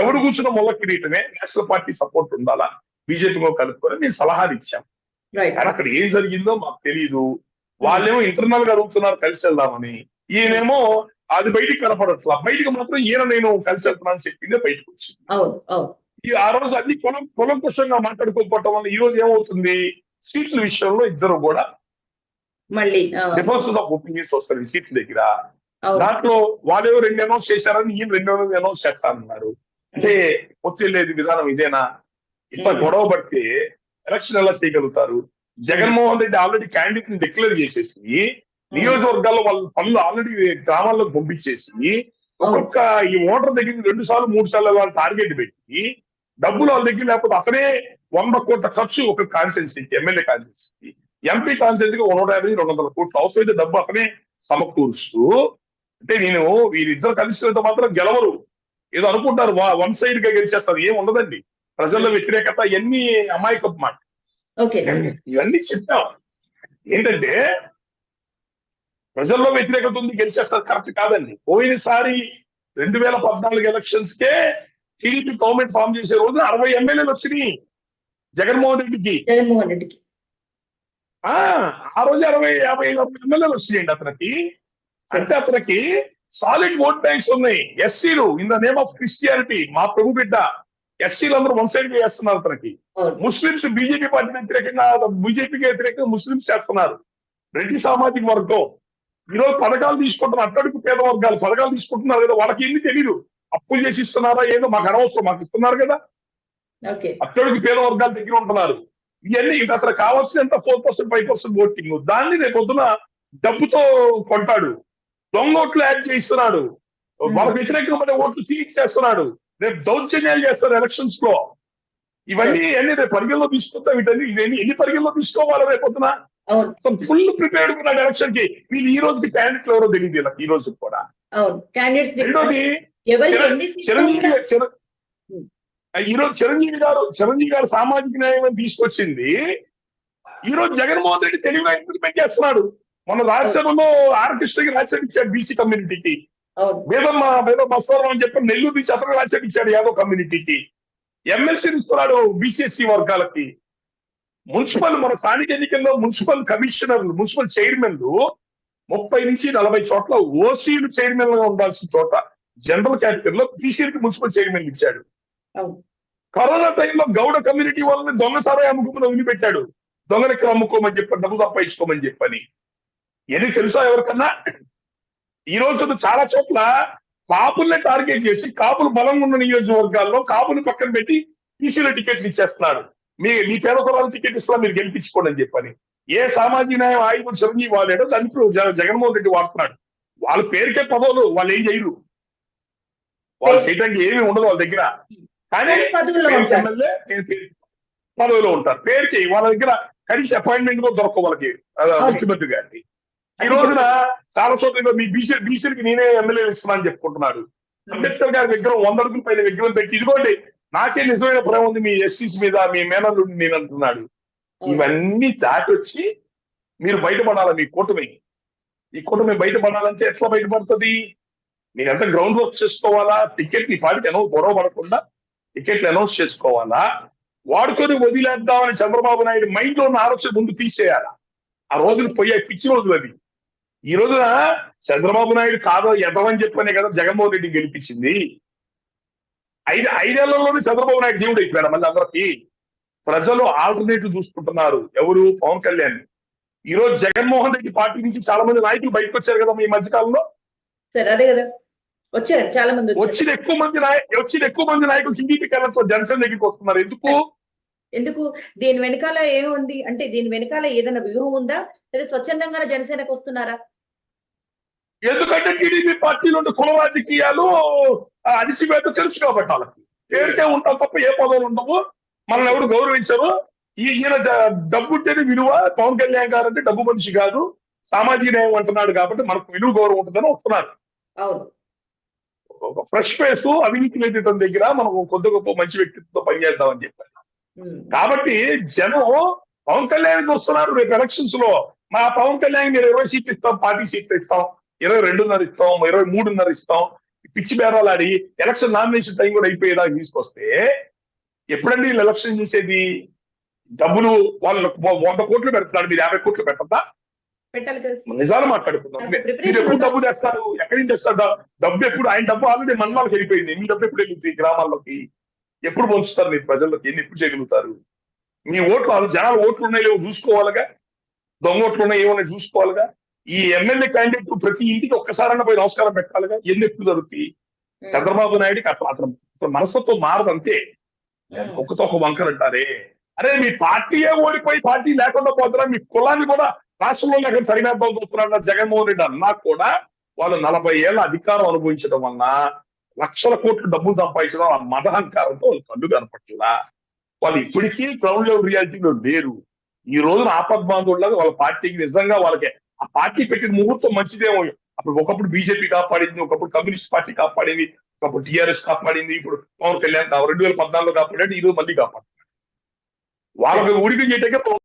ఎవడు కూర్చున్న మొల్ల కిరీటమే నేషనల్ పార్టీ సపోర్ట్ ఉండాలా? బీజేపీలో కలుపుకొని నేను సలహాలు ఇచ్చాం. కానీ అక్కడ ఏం జరిగిందో మాకు తెలియదు వాళ్ళేమో ఇంటర్నల్గా అడుగుతున్నారు కలిసి వెళ్దామని. ఈయనేమో అది బయటికి కనపడట్లా. బయటికి మాత్రం ఈయన నేను కలిసి వెళ్తున్నాను చెప్పిందే బయటకు వచ్చింది. ఈ ఆ రోజు అన్ని కులం కులంకుషంగా మాట్లాడుకోకపోవటం వల్ల ఈ రోజు ఏమవుతుంది? సీట్ల విషయంలో ఇద్దరు కూడా మళ్ళీ డిఫరెన్సెస్ ఆఫ్ ఒపీనియన్స్ వస్తుంది సీట్ల దగ్గర. దాంట్లో వాళ్ళేవో రెండు అనౌన్స్ చేశారని ఈయన రెండు అనౌన్స్ చేస్తానన్నారు అంటే ఒత్తిళ్ళేది విధానం ఇదేనా? ఇట్లా. గొడవ పడితే ఎలక్షన్ ఎలా చేయగలుగుతారు? జగన్మోహన్ రెడ్డి ఆల్రెడీ క్యాండిడేట్ని డిక్లేర్ చేసేసి నియోజకవర్గాల్లో వాళ్ళ పనులు ఆల్రెడీ గ్రామాల్లో పంపించేసి ఒక్కొక్క ఈ ఓటర్ దగ్గర రెండు సార్లు మూడు సార్లు వాళ్ళ టార్గెట్ పెట్టి డబ్బులు వాళ్ళ దగ్గర లేకపోతే అతనే వంద కోట్ల ఖర్చు ఒక కాన్స్టిట్యున్సీకి ఎమ్మెల్యే కాన్స్టిట్యున్సీకి ఎంపీ కాన్స్టిట్యున్సీకి నూట యాభై రెండు వందల కోట్లు అవసరమైతే డబ్బు అతనే సమకూరుస్తూ అంటే నేను వీరిద్దరు కలిసినంత మాత్రం గెలవరు. ఏదో అనుకుంటారు వన్ సైడ్గా గెలిచేస్తారు ఏం ఉండదండి. ప్రజల్లో వ్యతిరేకత ఎన్ని అమాయకపు మాట. ఇవన్నీ చెప్పాం. ఏంటంటే ప్రజల్లో వ్యతిరేకత ఉంది గెలిచేస్తారు కరెక్ట్ కాదండి. పోయినసారి రెండు వేల పద్నాలుగు ఎలక్షన్స్ కే టీడీపీ గవర్నమెంట్ ఫామ్ చేసే రోజున అరవై ఎమ్మెల్యేలు వచ్చినాయి జగన్మోహన్ రెడ్డికి. జగన్మోహన్ రెడ్డికి. ఆ ఆ రోజు అరవై యాభై ఎమ్మెల్యేలు వచ్చినాయండి అతనికి. అంటే అతనికి సాలిడ్ ఓట్ బ్యాంక్స్ ఉన్నాయి. ఎస్సీలు in the name of Christianity మా ప్రభు బిడ్డ ఎస్సీలు అందరూ వన్ సైడ్ చేస్తున్నారు అతనికి అవును. ముస్లింస్ బీజేపీ పార్టీ వ్యతిరేకంగా బీజేపీకి వ్యతిరేకంగా ముస్లింస్ చేస్తున్నారు. రెడ్డి సామాజిక వర్గం. ఈరోజు పథకాలు తీసుకుంటున్నారు అట్టడుగు పేద వర్గాలు పథకాలు తీసుకుంటున్నారు కదా వాళ్ళకి ఎన్ని తెలియదు అప్పులు చేసి ఇస్తున్నారా ఏదో మాకు అనవసరం మాకు ఇస్తున్నారు కదా. ఓకే. అట్టడుగు పేద వర్గాల దగ్గర ఉంటున్నారు. ఇవన్నీ ఇంకా అతను కావాల్సిన ఎంత four percent five percent voting దాన్ని రేపు పొద్దున డబ్బుతో కొంటాడు. దొంగ ఓట్లు యాడ్ చేయిస్తున్నాడు. వాళ్ళకి వ్యతిరేకమైన ఓట్లు తీయించేస్తున్నాడు రేపు దౌర్జన్యాలు చేస్తారు ఎలక్షన్స్లో. ఇవన్నీ అన్ని రేపు పరిగణలో తీసుకుంటాం వీటన్ని ఇవన్నీ ఎన్ని పరిగణలో తీసుకోవాలి రేపు పొద్దున? అవును. ఫుల్ ప్రిపేర్డ్ ఉన్నాడు ఎలక్షన్కి. వీళ్ళు ఈ రోజుకి క్యాండిడేట్లు ఎవరో తెలియదు వీళ్ళకి ఈ రోజు కూడా. రెండోది చిర- ఈ రోజు చిరంజీవి గారు చిరంజీవి గారు సామాజిక న్యాయం తీసుకొచ్చింది. ఈ రోజు జగన్మోహన్ రెడ్డి తెలివిగా ఇంప్లిమెంట్ చేస్తున్నాడు. మన రాజ్యసభలో ఆర్ కృష్ణకి రాజ్యసభ ఇచ్చాడు బీసీ కమ్యూనిటీకి. వేదమ్మ వేద బస్వరం అని చెప్పి నెల్లూరు నుంచి అతను రాజ్యసభ ఇచ్చాడు యాదవ్ కమ్యూనిటీకి. ఎమ్మెల్సీ ఇస్తున్నాడు బీసీఎస్సీ వర్గాలకి. మున్సిపల్ మన స్థానిక ఎన్నికల్లో మున్సిపల్ కమిషనర్లు మున్సిపల్ చైర్మన్లు ముప్పై నుంచి నలభై చోట్ల ఓసీలు చైర్మన్గా ఉండాల్సిన చోట జనరల్ కేటగిరీలో బీసీలకి మున్సిపల్ చైర్మన్ ఇచ్చాడు. కరోనా టైంలో గౌడ కమ్యూనిటీ వాళ్ళని దొంగ సారాయి అమ్ముకోమని వదిలిపెట్టాడు. దొంగలకి అమ్ముకోమని చెప్పని డబ్బు సంపాదించుకోమని చెప్పని. ఎన్ని తెలుసా ఎవరికన్నా? ఈ రోజు చాలా చోట్ల కాపుల్ని టార్గెట్ చేసి కాపులు బలంగా ఉన్న నియోజకవర్గాల్లో కాపులు పక్కన పెట్టి టీసీలో టికెట్లు ఇచ్చేస్తున్నారు. మీ మీ పేద కులాలు టికెట్ ఇస్తున్నా మీరు గెలిపించుకోండి అని చెప్పని. ఏ సామాజిక న్యాయం ఆయుధ చిరంజీవి వాడాడో దాన్ని ఇప్పుడు జగ- జగన్మోహన్ రెడ్డి వాడుతున్నాడు. వాళ్ళ పేరుకే పదవులు వాళ్ళు ఏం చేయరు. వాళ్ళు చేయడానికి ఏమీ ఉండదు వాళ్ళ దగ్గర. కానీ ఎమ్మెల్యే, పదవిలో ఉంటారు. పేరుకి వాళ్ళ దగ్గర కనీస అపాయింట్మెంట్ కూడా దొరకవు వాళ్ళకి. ముఖ్యమంత్రి గారికి ఈ రోజున చాలా చోట్ల మీ బీసీ బీసీలకి నేనే ఎమ్మెల్యే ఇస్తున్నా అని చెప్పుకుంటున్నాడు. అంబేద్కర్ గారి విగ్రహం వంద అడుగుల పైన విగ్రహం పెట్టి ఇదిగోండి నాకే నిజమైన ప్రేమ ఉంది మీ ఎస్సీస్ మీద మీ మేనల్లు నేను అంటున్నాడు. ఇవన్నీ దాటి వచ్చి మీరు బయటపడాలి మీ కూటమి? ఈ కూటమి బయటపడాలంటే ఎట్లా బయటపడుతుంది? మీరు ఎంత గ్రౌండ్ వర్క్ చేసుకోవాలా? టికెట్ని పాటికి అనౌన్స్ గొడవ పడకుండా టికెట్లు అనౌన్స్ చేసుకోవాలా? వాడుకొని వదిలేద్దామని చంద్రబాబు నాయుడు మైండ్లో ఉన్న ఆలోచన ముందు తీసేయాలా? ఆ రోజులు పోయే పిచ్చి రోజులు అది ఈ రోజున చంద్రబాబు నాయుడు కాదో ఎదవని చెప్పనే కదా జగన్మోహన్ రెడ్డి గెలిపించింది. ఐదు ఐదేళ్ళలోనే చంద్రబాబు నాయుడు దేవుడు అయిపోయాడు మళ్ళీ అందరికి. ప్రజలు ఆల్టర్నేటివ్ చూసుకుంటున్నారు. ఎవరు? పవన్ కళ్యాణ్. ఈ రోజు జగన్మోహన్ రెడ్డి పార్టీ నుంచి చాలా మంది నాయకులు బయటకు వచ్చారు కదా ఈ మధ్య కాలంలో సరే అదే కదా. వచ్చారు చాలా మంది వచ్చిన ఎక్కువ మంది నాయ వచ్చిన ఎక్కువ మంది నాయకులు టీడీపీ కన్నా జనసేన దగ్గరికి వస్తున్నారు. ఎందుకు? ఎందుకు? దీని వెనకాల ఏముంది? అంటే దీని వెనకాల ఏదైనా వ్యూహం ఉందా? లేదా స్వచ్ఛందంగా జనసేనకు వస్తున్నారా? ఎందుకంటే టీడీపీ పార్టీలో కుల రాజకీయాలు ఆ, అణిచివేత తెలుసు కాబట్టి వాళ్ళకి. పేరుకే ఉంటాం తప్ప ఏ పదవులు ఉండవు. మనల్ని ఎవరు గౌరవించరు. ఈయన జ- డబ్బు ఉంటేనే విలువ పవన్ కళ్యాణ్ గారు అంటే డబ్బు మనిషి కాదు. సామాజిక న్యాయం అంటున్నాడు కాబట్టి మనకు విలువ గౌరవం ఉంటుందని వస్తున్నారు ఫ్రెష్ ఫేస్ అవినీతి లేటం దగ్గర మనం కొద్ది గొప్ప మంచి వ్యక్తిత్వంతో పనిచేద్దామని చెప్పారు. కాబట్టి జనం పవన్ కళ్యాణ్ వస్తున్నారు రేపు ఎలక్షన్స్లో. మా పవన్ కళ్యాణ్ మీరు ఇరవై సీట్లు ఇస్తాం పార్టీ సీట్లు ఇస్తాం ఇరవై రెండున్నర ఇస్తాం ఇరవై మూడున్నర ఇస్తాం పిచ్చి బేరాలు ఆడి ఎలక్షన్ నామినేషన్ టైం కూడా అయిపోయేదాకా తీసుకొస్తే ఎప్పుడండి వీళ్ళు ఎలక్షన్ చేసేది? డబ్బులు వాళ్ళు వంద కోట్లు పెడుతున్నారు మీరు యాభై కోట్లు పెట్టద్దా. నిజాలు మాట్లాడుకుందాం. మీరు ఎప్పుడు డబ్బు. తెస్తారు? ఎక్కడి నుంచి తెస్తారు? డబ్బు ఎప్పుడు? ఆయన డబ్బు ఆల్రెడీ మన వాళ్ళకి వెళ్ళిపోయింది. మీ డబ్బు ఎప్పుడు వెళ్ళింది గ్రామాల్లోకి? ఎప్పుడు పంచుతారు మీరు ప్రజల్లోకి? ఎన్ని ఎప్పుడు చేయగలుగుతారు? మీ ఓట్లు వాళ్ళు జనాలు ఓట్లు ఉన్నాయి లేవో చూసుకోవాలిగా? దొంగ ఓట్లు ఉన్నాయి ఏమన్నా చూసుకోవాలిగా? ఈ ఎమ్మెల్యే క్యాండిడేట్ ప్రతి ఇంటికి ఒక్కసారన్నా పోయి నమస్కారం పెట్టాలిగా? ఎన్ని ఎప్పుడు జరుగుతాయి చంద్రబాబు నాయుడుకి అట్లా అతను మనస్తత్వం మారదు అంతే. ఒక్కతో ఒక వంకలు అంటారే. అరే మీ పార్టీయే ఓడిపోయి పార్టీ లేకుండా పోతున్నా మీ కులాన్ని కూడా రాష్ట్రంలో లేక సరిమేద్దాం చూస్తున్నా జగన్మోహన్ రెడ్డి అన్నా కూడా వాళ్ళు నలభై ఏళ్ళ అధికారం అనుభవించడం వల్ల లక్షల కోట్లు డబ్బులు సంపాదించడం ఆ మదహంకారంతో వాళ్ళు కళ్ళు కనపట్లా వాళ్ళు ఇప్పటికీ గ్రౌండ్ లెవెల్ రియాలిటీలో లేరు. ఈ రోజున ఆపద్బాంధువులాగా వాళ్ళ పార్టీకి నిజంగా వాళ్ళకి ఆ పార్టీ పెట్టిన ముహూర్తం మంచిదేమో అప్పుడు ఒకప్పుడు బీజేపీ కాపాడింది ఒకప్పుడు కమ్యూనిస్ట్ పార్టీ కాపాడింది ఒకప్పుడు టీఆర్ఎస్ కాపాడింది ఇప్పుడు పవన్ కళ్యాణ్ రెండు వేల పద్నాలుగులో కాపాడాడు ఈ రోజు మళ్ళీ కాపాడుతున్నాడు. వాళ్ళకి ఉడికి చేయటకే